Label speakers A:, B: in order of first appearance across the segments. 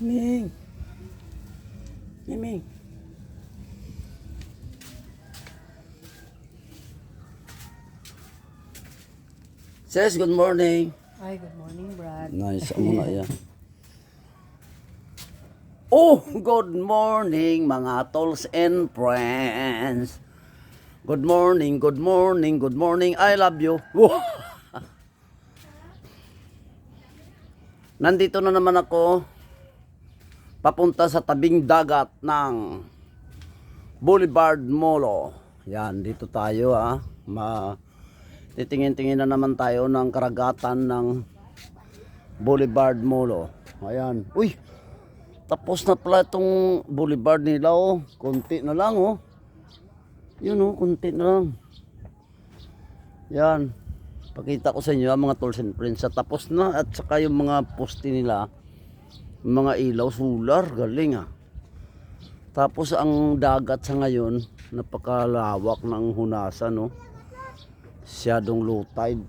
A: Ming. Ming. Sis, good morning.
B: Ay, good morning, Brad.
A: Nice. Amo na yan. Oh, good morning mga tolls and friends. Good morning, good morning, good morning. I love you. Nandito na naman ako papunta sa tabing dagat ng Boulevard Molo. Yan, dito tayo ah. Ma titingin-tingin na naman tayo ng karagatan ng Boulevard Molo. Ayan. Uy! Tapos na pala itong boulevard nila oh. Kunti na lang oh. Yun oh, kunti na lang. Yan. Pakita ko sa inyo ang mga tools and. Sa tapos na at saka yung mga poste nila. Mga ilaw, solar. Galing ah. Tapos ang dagat sa ngayon, napakalawak ng hunasan no. Siyadong low tide.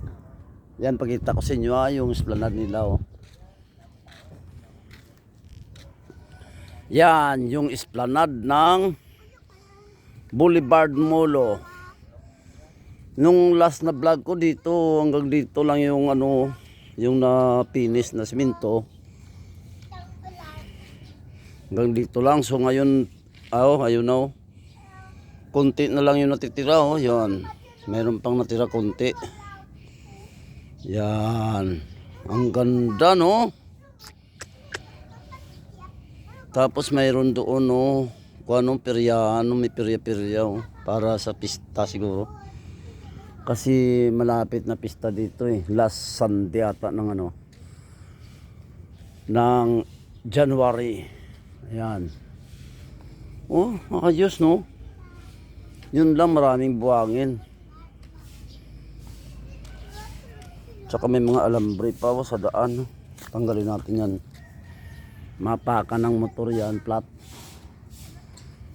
A: Yan, pakita ko sa inyo ah, yung esplanade nila oh. Yan, yung esplanade ng Boulevard Molo. Nung last na vlog ko dito, hanggang dito lang yung ano, yung na finish na simento. Hanggang dito lang. So ngayon, oh, ayun na oh. Kunti na lang yung natitira oh, yan. Meron pang natira kunti. Yan. Ang ganda no. Tapos mayroon doon no, kung anong perya, ano may perya-perya oh, para sa pista siguro. Kasi malapit na pista dito eh. Last Sunday ata ng ano. Ng January. Ayan. Oh, makayos no. Yun lang maraming buhangin. Tsaka may mga alambre pa oh, sa daan. Tanggalin natin yan. Mapaka ng motor yan, flat.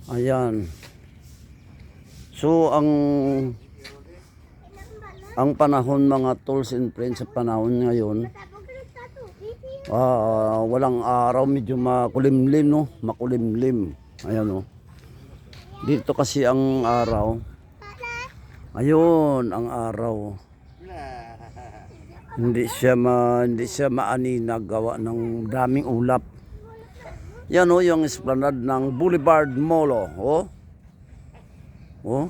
A: Ayan. So, ang ang panahon mga tools and friends sa panahon ngayon, ah, walang araw, medyo makulimlim, no? Makulimlim. Ayan, no? Dito kasi ang araw. Ayun, ang araw. Hindi siya ma, hindi siya maaninag gawa ng daming ulap. Yan o, yung esplanade ng Boulevard Molo. Oh. Oh.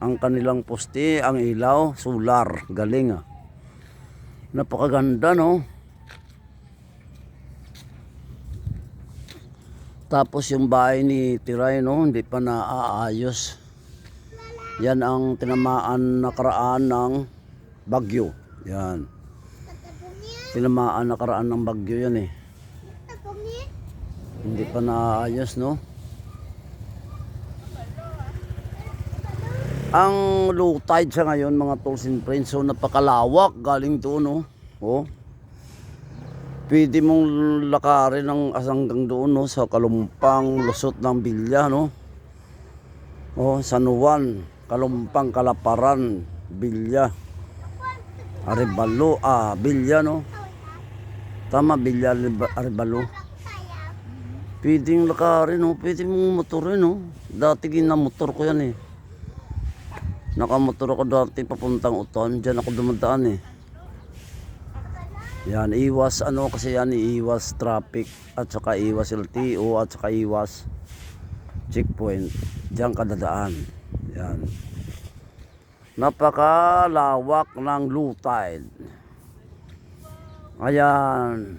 A: Ang kanilang poste, ang ilaw, solar. Galing ah. Napakaganda no. Tapos yung bahay ni Tiray no, hindi pa naaayos. Yan ang tinamaan nakaraan ng bagyo. Yan. Tinamaan nakaraan ng bagyo yan eh. Hindi pa naayos, no? Ang low tide sa ngayon, mga tools and friends, so napakalawak galing doon, no? Oh. Pwede mong lakarin ng asanggang doon, no? Sa Kalumpang, Lusot ng Bilya, no? Oh, San Juan, Kalumpang, Kalaparan, Bilya. Aribalo, ah, Bilya, no? Tama, Bilya, Ariba- Aribalo. Pwedeng lakarin, no? Pwede mong motorin, no? Dati ginamotor ko yan, eh. Nakamotor ako dati papuntang Uton. Diyan ako dumadaan, eh. Yan, iwas ano kasi yan, iwas traffic at saka iwas LTO at saka iwas checkpoint. Diyan ka dadaan. Yan. Napakalawak ng low tide. Ayan.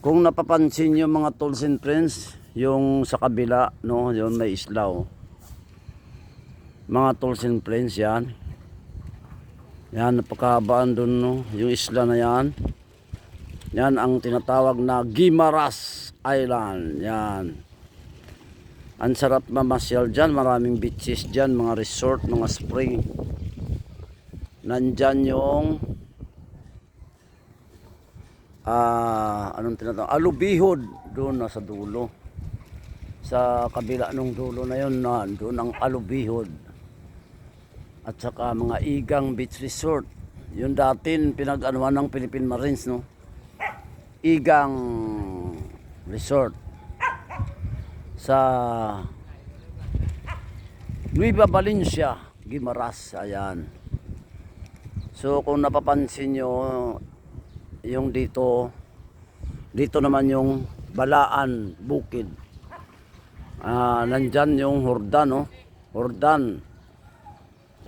A: Kung napapansin nyo mga tools and friends, yung sa kabila, no, yung may islaw. Mga tools and friends, yan. Yan, napakabaan dun, no, yung isla na yan. Yan ang tinatawag na Gimaras Island. Yan. Ang sarap mamasyal dyan, maraming beaches dyan, mga resort, mga spring. Nandyan yung ah anong tinatawag alubihod doon nasa dulo sa kabila ng dulo na yon na doon ang alubihod at saka mga igang beach resort yung dati pinag-anuhan ng Philippine Marines no igang Resort sa Nueva Valencia, Guimaras, ayan. So kung napapansin nyo, yung dito, dito naman yung Balaan Bukid. Ah, nandyan yung Hordan, no? Hordan.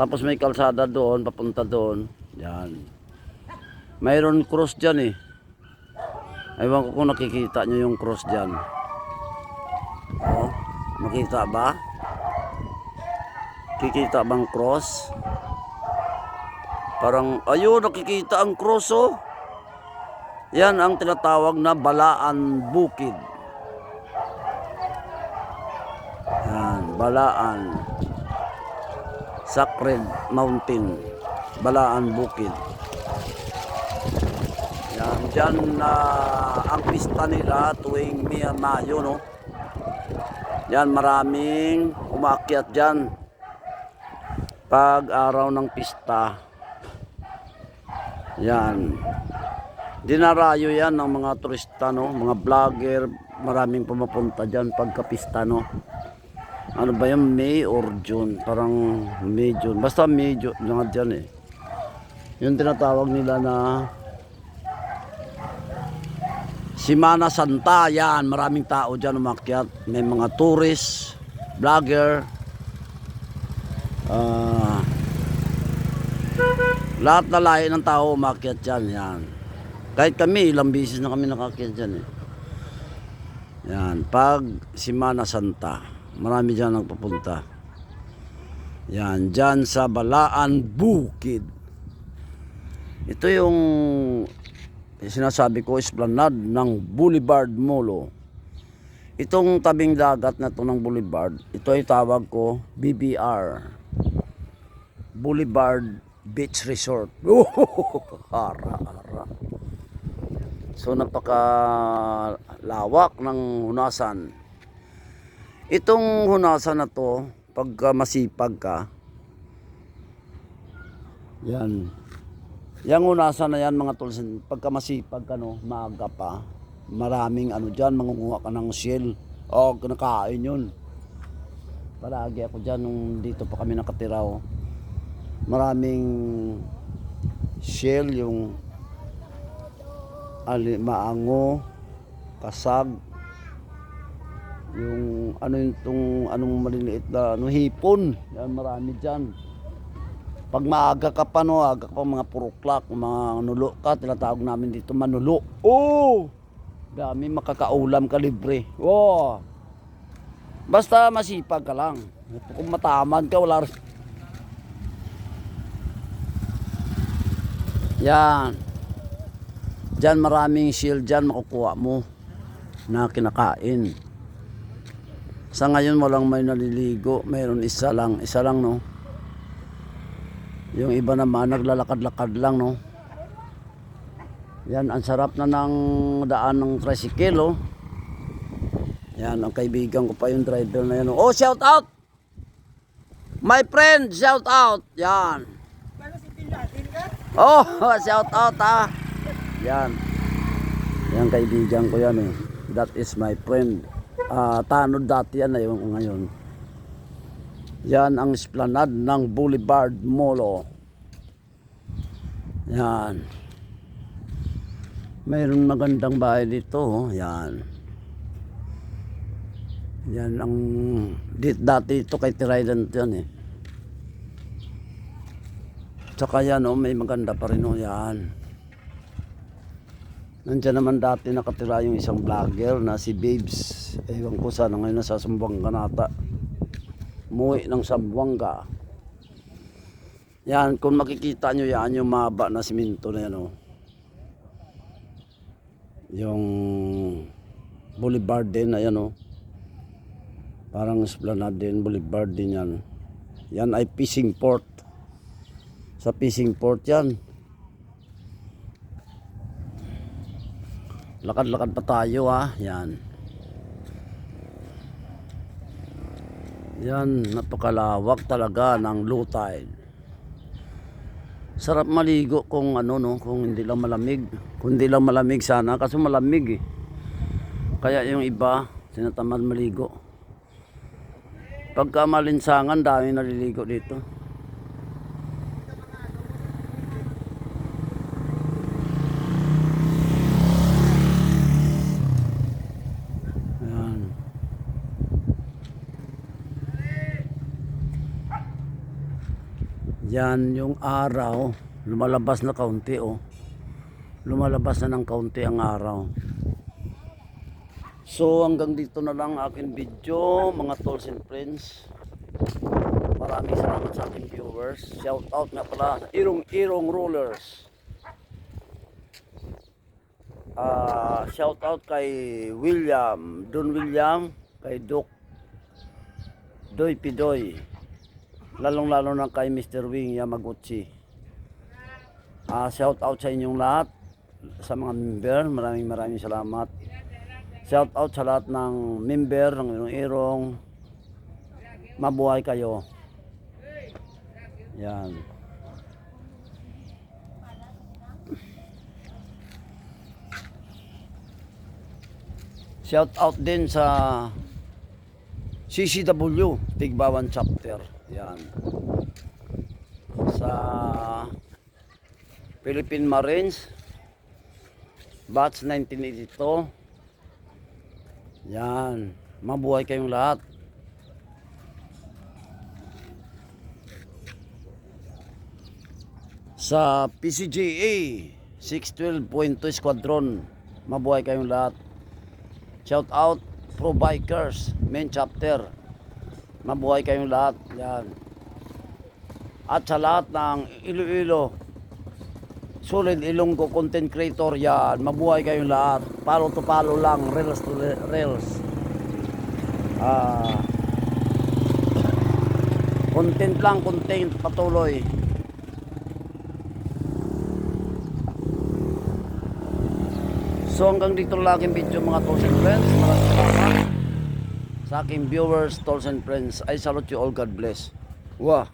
A: Tapos may kalsada doon, papunta doon. Yan. Mayroon cross dyan eh. Ewan ko kung nakikita nyo yung cross dyan. Oh, nakita ba? Kikita bang cross? Parang, ayun, nakikita ang cross oh. Yan ang tinatawag na Balaan Bukid. Yan, Balaan. Sacred Mountain. Balaan Bukid. Yan, dyan na ang pista nila tuwing Mia Mayo, no? Yan, maraming umakyat dyan. Pag araw ng pista. Yan. Dinarayo yan ng mga turista, no? Mga vlogger, maraming pumupunta dyan pagkapista, no? Ano ba yung May or June? Parang May, June. Basta May, June. Mga dyan eh. Yung tinatawag nila na Simana Santa, yan. Maraming tao dyan umakyat. May mga tourist, vlogger, ah, lahat na lahi ng tao umakyat dyan, yan. Kahit kami, ilang bisis na kami nakakyat dyan eh. Yan, pag Simana Santa, marami dyan nagpapunta. Yan, dyan sa Balaan Bukid. Ito yung sinasabi ko, esplanade ng Boulevard Molo. Itong tabing dagat na to ng Boulevard, ito ay tawag ko BBR. Boulevard Beach Resort. hara, hara. So napaka lawak ng hunasan. Itong hunasan na to, pagka masipag ka, yan. Yang hunasan na yan mga tulsin, pagka masipag ka no, maaga pa, maraming ano dyan, mangunguha ka ng shell. O, kinakain yun. Palagi ako dyan nung dito pa kami nakatira. oh. Maraming shell, yung ali, maango, kasag, yung ano yung tong anong maliliit na ano hipon. Yan marami diyan pag maaga ka pa no aga ka pa mga puruklak mga nulo ka tinatawag namin dito manulo. Oh dami makakaulam ka libre. Oh basta masipag ka lang. Kung matamad ka wala yan. Diyan maraming shield dyan makukuha mo na kinakain. Sa ngayon walang may naliligo, mayroon isa lang, isa lang no. Yung iba naman naglalakad-lakad lang no. Yan, ang sarap na ng daan ng tricycle oh. Yan, ang kaibigan ko pa yung driver na yan. oh. Shout out! My friend, shout out! Yan. Oh, shout out ha. Yan. Yan kaibigan ko yan eh. That is my friend. Ah, tanod dati yan na yung ngayon. Yan ang esplanade ng Boulevard Molo. Yan. Mayroon magandang bahay dito. oh. Yan. Yan ang dit dati ito kay Trident yan eh. Tsaka yan oh, may maganda pa rin oh yan. Nandiyan naman dati nakatira yung isang vlogger na si Babes. Ewan ko sana ngayon nasa Sambuanga nata. Umuwi ng Sambuanga. Yan, kung makikita nyo yan, yung mahaba na siminto na yan, oh. Yung boulevard din, ayan, oh. Parang esplanade din, boulevard din yan. Yan ay fishing port. Sa fishing port yan. Lakad-lakad pa tayo ha. Yan. Yan, napakalawak talaga ng low tide. Sarap maligo kung ano no, kung hindi lang malamig. Kung hindi lang malamig sana kasi malamig eh. Kaya yung iba, sinatamad maligo. Pagka malinsangan, dami naliligo dito. Ayan. Yan yung araw. Lumalabas na kaunti oh. Lumalabas na ng kaunti ang araw. So hanggang dito na lang aking video mga tolls and friends. Maraming salamat sa ating viewers. Shout out nga pala sa Irong Irong Rollers. Ah, shout out kay William, Don William, kay Doc Doy Pidoy. Lalong-lalo na kay Mr. Wing Yamaguchi. Ah, shout out sa inyong lahat sa mga member. Maraming maraming salamat. Shout out sa lahat ng member ng Irong Irong. Mabuhay kayo. Yan. Shout out din sa CCW, Tigbawan Chapter. Yan. Sa Philippine Marines, Batch 1982. Yan. Mabuhay kayong lahat. Sa PCGA 612.2 Squadron, mabuhay kayong lahat. Shout out Pro Bikers, main chapter. Mabuhay kayong lahat. Yan. At sa lahat ng Iloilo, Solid Ilonggo content creator yan. Mabuhay kayong lahat. Palo to palo lang, reels to reels. Ah. content lang, content patuloy. So hanggang dito lang aking video mga tolls and friends. Maraming salamat sa aking viewers, tolls and friends. I salute you all. God bless. Wah.